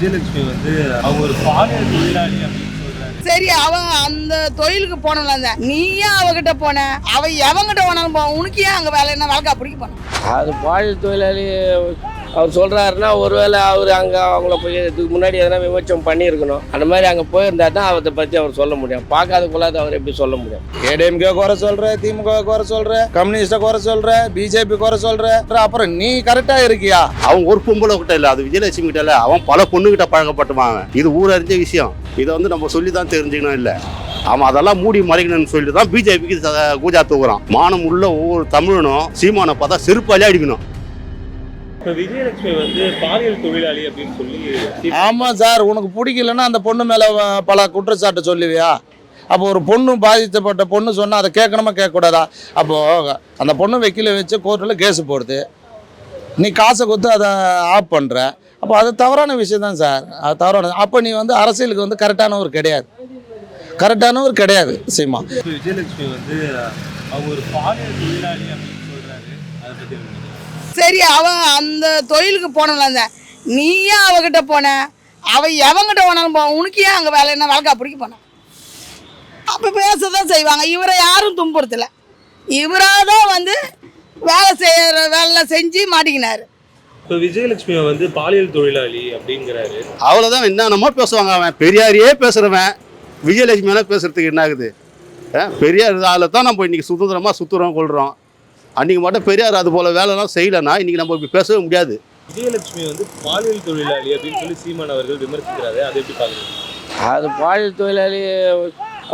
விஜயலட்சுமி வந்து அவங்க ஒரு பாலியல் தொழிலாளி அப்படின்னு சரி அவன் அந்த தொழிலுக்கு போனல நீ ஏன் அவகிட்ட போன? அவ எவங்கிட்ட போனாலும் போ உனக்கு ஏன் அங்க வேலை? என்ன வேலைக்கா பிடிக்க போன? அது பாலியல் தொழிலாளி அவர் சொல்கிறாருன்னா ஒருவேளை அவர் அங்கே அவங்கள போய் இதுக்கு முன்னாடி எதனா விமர்சனம் பண்ணியிருக்கணும். அந்த மாதிரி அங்கே போயிருந்தா தான் அவரை பற்றி அவர் சொல்ல முடியும். பார்க்காதக்குள்ளாத அவர் எப்படி சொல்ல முடியும்? ஏடிஎம்கே குறை சொல்ற திமுக குறை சொல்ற கம்யூனிஸ்ட குறை சொல்ற பிஜேபி குறை சொல்ற அப்புறம் நீ கரெக்டா இருக்கியா? அவன் ஒரு பொம்பளை கிட்ட இல்லை அது விஜயலட்சுமி கிட்ட இல்லை அவன் பல பொண்ணுகிட்ட பழக்கப்பட்டுவாங்க. இது ஊர் அறிஞ்ச விஷயம். இதை வந்து நம்ம சொல்லி தான் தெரிஞ்சுக்கணும் இல்லை. அவன் அதெல்லாம் மூடி மறைக்கணும்னு சொல்லிட்டு தான் பிஜேபிக்கு கூஜா தூக்குறான். மானம் உள்ள ஒவ்வொரு தமிழனும் சீமானை பார்த்தா செருப்பாலே அடிக்கணும். இப்ப விஜயலட்சுமி வந்து பாலியல் தொழிலாளி அப்படின்னு சொல்லி தி- ஆமா சார் உனக்கு பிடிக்கலன்னா அந்த பொண்ணு மேல பல குற்றச்சாட்டு சொல்லுவியா? அப்போ ஒரு பொண்ணு பாதிக்கப்பட்ட பொண்ணு சொன்னா அதை கேட்கணுமா கேட்கக்கூடாதா? அப்போ அந்த பொண்ணு வக்கீல வச்சு கோர்ட்டில் கேஸ் போடுது. நீ காசை கொடுத்து அதை ஆஃப் பண்ற. அப்போ அது தவறான விஷயம் தான் சார். அது தவறான அப்போ நீ வந்து அரசியலுக்கு வந்து கரெக்டானவர் கிடையாது. கரெக்டானவர் கிடையாது சீமா. விஜயலட்சுமி வந்து அவங்க ஒரு பாலியல் தொழிலாளி அப்படின்னு சொல்றாரு. அதை நினைக்கிறீங்க? சரி அவன் அந்த தொழிலுக்கு போனல நீ ஏன் அவகிட்ட போன? அவ எவங்கிட்ட போனாலும் போ உனக்கு ஏன் அங்க வேலை? என்ன வேலைக்கா பிடிக்க போன? அப்ப பேசதான் செய்வாங்க. இவரை யாரும் துன்புறுத்தல. இவராக தான் வந்து வேலை செய்யற வேலை செஞ்சு மாட்டிக்கினாரு. இப்ப விஜயலட்சுமியை வந்து பாலியல் தொழிலாளி அப்படிங்கிறாரு. அவ்வளோதான் என்னென்னமோ பேசுவாங்க. அவன் பெரியாரையே பேசுகிறவன் விஜயலட்சுமியான பேசுறதுக்கு என்ன ஆகுது? பெரியார் அதில் தான் நம்ம இன்னைக்கு சுதந்திரமாக சுற்றுறோம் கொள்கிறோம் அன்றைக்கி மட்டும் பெரியார் அது போல் வேலைலாம் செய்யலைன்னா இன்றைக்கி நம்ம இப்படி பேசவே முடியாது. விஜயலட்சுமி வந்து பாலியல் தொழிலாளி அப்படின்னு சொல்லி சீமான் அவர்கள் விமர்சிக்கிறாரு. அதை எப்படி பாக்குறீங்க அது பாலியல் தொழிலாளி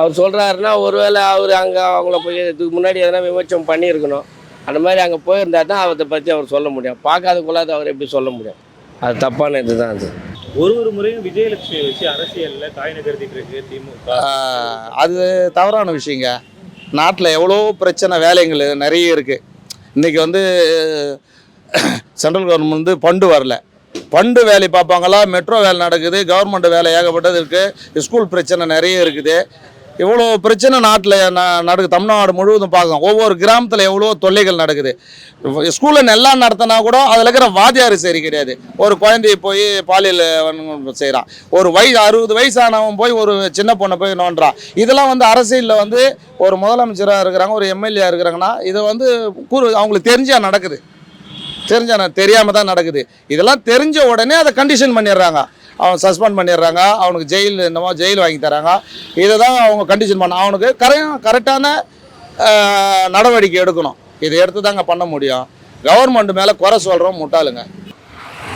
அவர் சொல்கிறாருன்னா ஒருவேளை அவர் அங்கே அவங்கள போய் இதுக்கு முன்னாடி எதனா விமர்சனம் பண்ணியிருக்கணும். அந்த மாதிரி அங்கே போயிருந்தா தான் அவரை பற்றி அவர் சொல்ல முடியும். பார்க்காதக்குள்ளாத அவர் எப்படி சொல்ல முடியும்? அது தப்பான இதுதான் அது. ஒரு ஒரு முறையும் விஜயலட்சுமியை வச்சு அரசியல்ல காய் நகர்த்திட்டு இருக்கு திமுக. அது தவறான விஷயங்க. நாட்டில் எவ்வளோ பிரச்சனை வேலைகள் நிறைய இருக்குது இன்றைக்கி வந்து சென்ட்ரல் கவர்மெண்ட் வந்து பண்டு வரல. பண்டு வேலை பார்ப்பாங்களா? மெட்ரோ வேலை நடக்குது. கவர்மெண்ட் வேலை ஏகப்பட்டது இருக்குது ஸ்கூல் பிரச்சனை நிறைய இருக்குது. இவ்வளோ பிரச்சனை நாட்டில் நடக்குது தமிழ்நாடு முழுவதும் பார்க்கலாம் ஒவ்வொரு கிராமத்தில் எவ்வளோ தொல்லைகள் நடக்குது. ஸ்கூலில் நல்லா நடத்தினா கூட அதில் இருக்கிற வாத்தியார் சரி கிடையாது. ஒரு குழந்தைய போய் பாலியல் செய்கிறான் ஒரு வயசு அறுபது வயசானவன் போய் ஒரு சின்ன பொண்ணை போய் நோண்டுறான். இதெல்லாம் வந்து அரசியலில் வந்து ஒரு முதலமைச்சராக இருக்கிறாங்க ஒரு எம்எல்ஏ இருக்கிறாங்கன்னா இது வந்து கூறு அவங்களுக்கு தெரிஞ்சா நடக்குது. தெரிஞ்சா தெரியாமல் தான் நடக்குது. இதெல்லாம் தெரிஞ்ச உடனே அதை கண்டிஷன் பண்ணிடுறாங்க. அவன் சஸ்பெண்ட் பண்ணிடுறாங்க அவனுக்கு ஜெயில் என்னமோ ஜெயில் வாங்கி தராங்க. இதை தான் அவங்க கண்டிஷன் பண்ண அவனுக்கு கரெ கரெக்டான நடவடிக்கை எடுக்கணும். இதை எடுத்து தாங்க பண்ண முடியும். கவர்மெண்ட் மேலே குறை சொல்கிறோம் முட்டாளுங்க.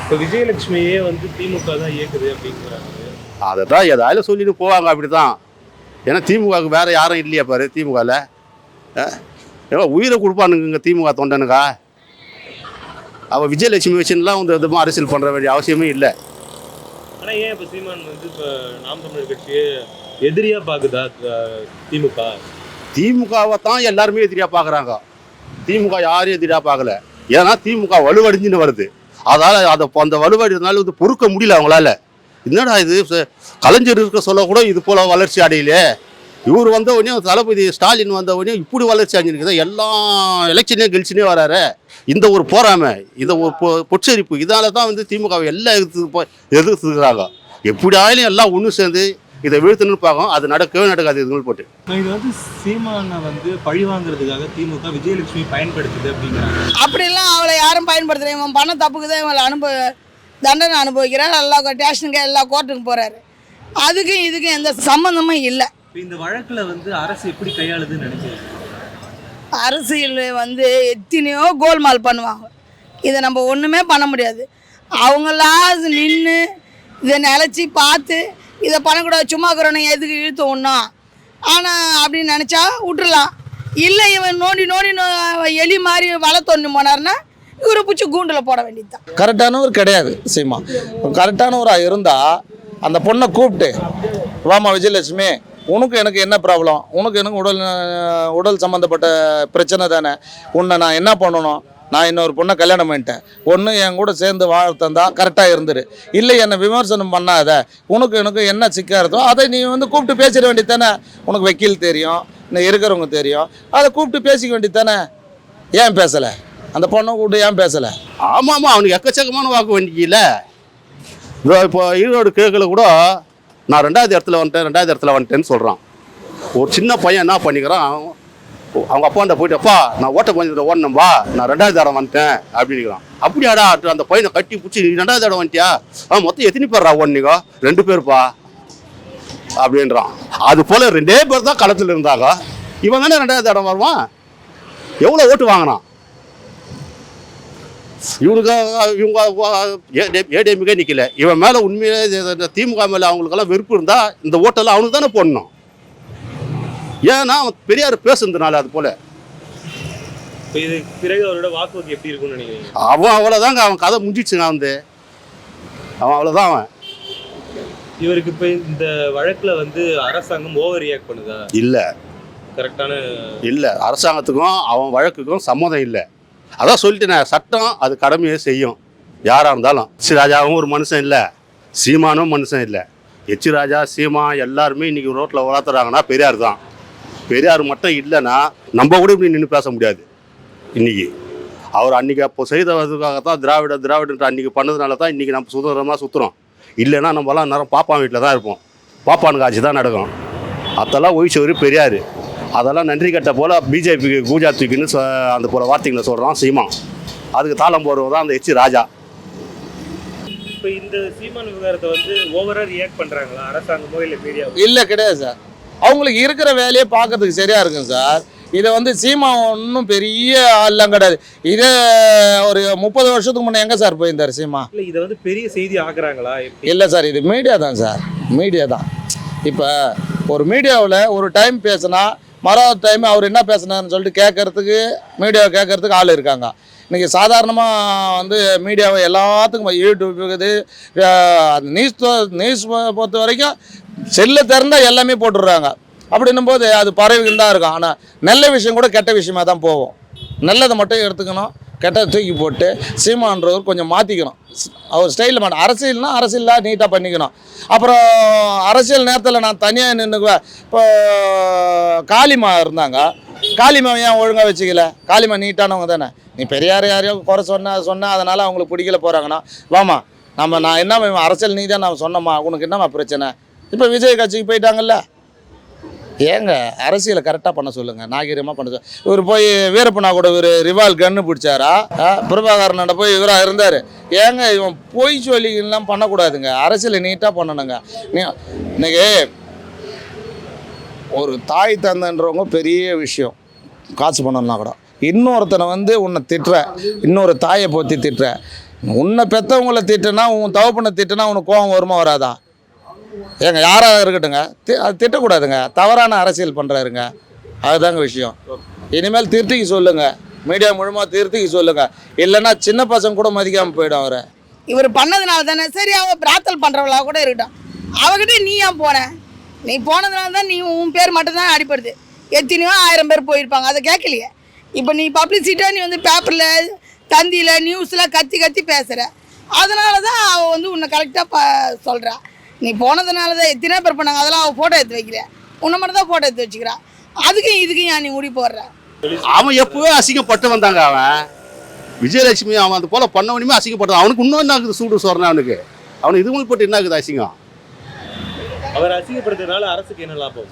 இப்ப விஜயலட்சுமியே வந்து திமுக தான் இயக்குது அப்படிங்கிறாங்க அதை தான் ஏதாவது சொல்லிட்டு போவாங்க அப்படி தான் ஏன்னா திமுகவுக்கு வேறு யாரும் இல்லையா பாரு திமுகவில் ஏன்னா உயிரை கொடுப்பானுங்க திமுக தொண்டனுக்கா? அவள் விஜயலட்சுமி வச்சுலாம் வந்து விதமாக அரசியல் பண்ணுற வேண்டிய அவசியமே இல்லை. ஆனா இப்போ சீமான் வந்து இப்போ நாம் தமிழர் கட்சியை எதிரியாக பார்க்குதா திமுக? திமுகவை தான் எல்லாருமே எதிரியாக பார்க்குறாங்க திமுக யாரும் எதிரியாக பார்க்கல ஏன்னா திமுக வலுவடைஞ்சுன்னு வருது. அதால் அதை அந்த வலுவடைறதுனால வந்து பொறுக்க முடியல அவங்களால. என்னடா இது? கலைஞர் இருக்க சொல்ல கூட இது போல வளர்ச்சி அடையிலே இவர் வந்த உடனே தளபதி ஸ்டாலின் வந்த உடனே இப்படி வளர்ச்சி அடைஞ்சிருக்குது. எல்லா எலெக்ஷனே கெலிச்சுனே வராரு. இந்த ஒரு போராமை இந்த ஒரு பொ- பொச்சரிப்பு இதால தான் வந்து திமுகவை எல்லாம் எதிர்த்து போ- எதிர்த்துக்கிறாங்க எப்படி ஆயிலும் எல்லாம் ஒன்று சேர்ந்து இதை வீழ்த்தணும்னு பார்க்கும் அது நடக்கவே நடக்காது இதுங்கள் போட்டு. இது வந்து சீமானை வந்து பழி வாங்குறதுக்காக திமுக விஜயலட்சுமி பயன்படுத்துது அப்படிங்கிறாங்க. அப்படிலாம் அவளை யாரும் பயன்படுத்தல. இவன் பண்ண தப்புக்கு தான் இவளை அனுபவ தண்டனை அனுபவிக்கிறார். எல்லா ஸ்டேஷனுக்கு எல்லா கோர்ட்டுக்கு போகிறாரு அதுக்கும் இதுக்கும் எந்த சம்மந்தமும் இல்லை. இந்த வழக்குல வந்து அரசு எப்படி கையாளுதுன்னு நினைக்கிறேன் அரசியல் வந்து எத்தனையோ கோல்மால் பண்ணுவாங்க. இதை நம்ம ஒன்றுமே பண்ண முடியாது. அவங்களா நின்று இதை நிலச்சி பார்த்து இதை பண்ணக்கூடாது சும்மா இருக்கிறவனை எதுக்கு இழுத்து ஒன்றும் ஆனால் அப்படின்னு நினச்சா விட்டுறலாம். இல்லை இவன் நோண்டி நோண்டி நோ- எலி மாதிரி வலை தோண்டி போனார்னா இவரை பிடிச்சி கூண்டில் போட வேண்டியது தான் கரெக்டானவர் கிடையாது சீமா. கரெக்டானவராக இருந்தால் அந்த பொண்ணை கூப்பிட்டு வாமா விஜயலட்சுமி உனக்கு எனக்கு என்ன ப்ராப்ளம் உனக்கு எனக்கு உடல் உடல் சம்மந்தப்பட்ட பிரச்சனை தானே. உன்னை நான் என்ன பண்ணணும்? நான் இன்னொரு பொண்ணை கல்யாணம் பண்ணிட்டேன். ஒன்று என் கூட சேர்ந்து வாழ்த்தந்தா கரெக்டாக இருந்துரு. இல்லை என்னை விமர்சனம் பண்ணாத. உனக்கு எனக்கு என்ன சிக்கா இருந்தோ அதை நீ வந்து கூப்பிட்டு பேசிட வேண்டியது தானே உனக்கு வக்கீல் தெரியும் இன்னும் இருக்கிறவங்க தெரியும். அதை கூப்பிட்டு பேசிக்க வேண்டியது தானே ஏன் பேசலை? அந்த பொண்ணை கூப்பிட்டு ஏன் பேசலை? ஆமாம் ஆமாம் அவனுக்கு எக்கச்சக்கமான வாக்கு வண்டிக்கல இப்போ ஈரோடு கேட்கல கூட நான் ரெண்டாவது இடத்துல வந்துட்டேன் ரெண்டாவது இடத்துல வந்துட்டேன்னு சொல்கிறான் ஒரு சின்ன பையன் என்ன பண்ணிக்கிறான்? அவங்க அப்பாண்ட போயிட்டு அப்பா நான் ஓட்ட கொஞ்சம் ஓடணும்பா நான் ரெண்டாவது இடம் வந்துட்டேன் அப்படின்னுக்கிறான் அப்படியாடா அந்த பையனை கட்டி பிடிச்சி நீ ரெண்டாவது இடம் வந்துட்டியா? ஆ மொத்தம் எத்தனை பேர்ரா ஓடனீங்க ரெண்டு பேர்ப்பா? அப்படின்றான். அது போல் ரெண்டே பேர் தான் களத்தில் இருந்தாங்க. இவன் தானே ரெண்டாவது இடம் வருவான்? எவ்வளோ ஓட்டு வாங்கினான்? இவனுக்கு இவங்க ஏடிஎம்கே நிற்கல இவன் மேலே உண்மையிலே திமுக மேலே அவங்களுக்கெல்லாம் வெறுப்பு இருந்தால் இந்த ஓட்டெல்லாம் அவனுக்கு தானே போடணும். ஏன்னா அவன் பெரியார் பேசுனதுனால அது போல. பிறகு அவரோட வாக்குறுதி எப்படி இருக்கும்னு நினைக்கிறீங்க? அவன் அவ்வளோதாங்க அவன் கதை முடிஞ்சிச்சுங்க வந்து. அவன் அவ்வளோதான் அவன். இவருக்கு இப்போ இந்த வழக்குல வந்து அரசாங்கம் ஓவர் ரியாக்ட் பண்ணுதா? இல்லை. கரெக்டான இல்லை அரசாங்கத்துக்கும் அவன் வழக்குக்கும் சம்மதம் இல்லை. அதான் சொல்லிட்டேன் சட்டம் அது கடமையை செய்யும். யாராக இருந்தாலும். எச் ராஜாவும் ஒரு மனுஷன் இல்லை. சீமானும் மனுஷன் இல்லை. எச்சி ராஜா சீமா எல்லாருமே இன்றைக்கி ரோட்டில் வளர்த்துறாங்கன்னா பெரியார் தான். பெரியார் மட்டும் இல்லைன்னா நம்ம கூட இப்படி நின்று பேச முடியாது. இன்னைக்கு. அவர் அன்றைக்கி அப்போ செய்ததுக்காக தான் திராவிட திராவிடன்ற அன்றைக்கி பண்ணதுனால தான் இன்றைக்கி நம்ம சுதந்திரமாக சுற்றுறோம் இல்லைன்னா நம்மலாம் நேரம் பாப்பான் வீட்டில் தான் இருப்போம். பாப்பானுக்கு ஆட்சி தான் நடக்கும். அதெல்லாம் ஒய்ச்சவர் பெரியார். அதெல்லாம் நன்றி கட்ட போல் பிஜேபிக்கு கூஜா தூக்கின்னு சொ- அந்த போல வார்த்தைகளை சொல்கிறான் சீமான் அதுக்கு தாளம் போடுறது தான் அந்த எச் ராஜா. இப்போ இந்த சீமான் விவகாரத்தை வந்து ஓவரா ரியாக்ட் பண்றாங்களா? அரசாங்கமோ இல்ல மீடியாவோ இல்லை கிடையாது சார். அவங்களுக்கு இருக்கிற வேலையை பார்க்கறதுக்கு சரியா இருக்கும் சார். இதை வந்து சீமா ஒன்றும் பெரிய ஆள்லாம் கிடையாது. இதே ஒரு முப்பது வருஷத்துக்கு முன்னே எங்கே சார் போயிருந்தார் சீமா? இல்ல இதை வந்து பெரிய செய்தி ஆக்குறாங்களா? இல்லை சார் இது மீடியா தான் சார். மீடியா தான். இப்போ ஒரு மீடியாவில் ஒரு டைம் பேசுனா மறாவது டைம் அவர் என்ன பேசுனார்னு சொல்லிட்டு கேட்கறதுக்கு மீடியாவை கேட்கறதுக்கு ஆள் இருக்காங்க. இன்றைக்கி சாதாரணமாக வந்து மீடியாவை எல்லாத்துக்கும் யூடியூப் இருக்குது. நியூஸ் நியூஸ் பொறுத்த வரைக்கும் செல்லை திறந்தால் எல்லாமே போட்டுடுறாங்க. அப்படின்னும் போது அது பறவைகள் தான் இருக்கும். ஆனால் நல்ல விஷயம் கூட கெட்ட விஷயமா தான் போகும். நல்லதை மட்டும் எடுத்துக்கணும். கெட்டதை தூக்கி போட்டு சீமான்றவர் கொஞ்சம் மாற்றிக்கணும் அவர் ஸ்டைலில் மாட்டோம் அரசியல்னால் அரசியலாக நீட்டாக பண்ணிக்கணும். அப்புறம் அரசியல் நேரத்தில் நான் தனியாக நின்றுக்குவேன் இப்போ காளிமா இருந்தாங்க. காளிமா ஏன் ஒழுங்காக வச்சுக்கல? காளிமா நீட்டானவங்க தானே. நீ பெரியார் யாரையோ குறை சொன்ன சொன்ன அதனால் அவங்களுக்கு பிடிக்கல போகிறாங்கன்னா வாமா நம்ம நான் என்ன அரசியல் நீ தான் நான் சொன்னம்மா உனக்கு என்னம்மா பிரச்சனை? இப்போ விஜய் கட்சிக்கு போயிட்டாங்கல்ல? ஏங்க அரசியலை கரெக்டாக பண்ண சொல்லுங்க நாகரிகமாக பண்ண சொல்லு இவர் போய் வீரப்பனா கூட இவர் ரிவால் கன்று பிடிச்சாரா? ஆ, பிரபாகரனோட போய் இவராக இருந்தார். ஏங்க இவன் பொய் சொல்லிலாம் பண்ணக்கூடாதுங்க அரசியலை நீட்டாக பண்ணணுங்க. நீ இன்னைக்கு ஒரு தாய் தந்தன்றவங்க பெரிய விஷயம். காசு பண்ணணும்னா கூட. இன்னொருத்தனை வந்து உன்னை திட்டுற இன்னொரு தாயை போற்றி திட்டுற. உன்னை பெற்றவங்கள திட்டுனா உன் தவப்பனை திட்டுனா உனக்கு கோபம் வருமா வராதா? ஏங்க யாராக இருக்கட்டுங்க தி- அது திட்டக்கூடாதுங்க. தவறான அரசியல் பண்ணுறாருங்க அதுதாங்க விஷயம். இனிமேல் திருத்திக்கு சொல்லுங்கள் மீடியா மூலமாக திருத்திக்கு சொல்லுங்க. இல்லைன்னா சின்ன பசங்க கூட மதிக்காமல் போயிடும் அவரை. இவர் பண்ணதுனால தானே. சரி அவ பிரார்த்தல் பண்ணுறவளா கூட இருக்கட்டும். அவகிட்ட நீ ஏன் போன? நீ போனதுனால தான் நீ உன் பேர் மட்டும்தான் அடிப்படுது எத்தனையோ ஆயிரம் பேர் போயிருப்பாங்க. அதை கேட்கலையே? இப்போ நீ பப்ளிசிட்டியாக நீ வந்து பேப்பரில் தந்தியில் நியூஸில் கத்தி கத்தி பேசுகிற அதனால தான் அவள் வந்து உன்னை கரெக்டாக ப சொல்கிறா நீ போனதுனால தான் எத்தனை பேர் பண்ணாங்க. அதெல்லாம் அவள் ஃபோட்டோ எடுத்து வைக்கிற உன்னை மட்டும் தான் ஃபோட்டோ எடுத்து வச்சுக்கிறா. அதுக்கும் இதுக்கும் ஏன் நீ முடி போடுற? அவன் எப்பவே அசிங்கப்பட்டு வந்தாங்க அவன். விஜயலட்சுமி அவன் அது போல பண்ணவனுமே அசிங்கப்பட்டான் அவனுக்கு இன்னும் என்ன இருக்குது சூடு சொல்றேன் அவனுக்கு? அவனுக்கு இது போட்டு என்ன இருக்குது அசிங்கம்? அவர் அசிங்கப்படுத்துறதுனால அரசுக்கு என்ன லாபம்?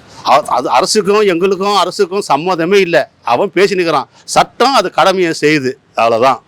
அது அரசுக்கும் எங்களுக்கும் அரசுக்கும் சம்மதமே இல்லை. அவன் பேசி நிற்கிறான் சட்டம் அது கடமையை செய்யுது. அவ்வளோதான்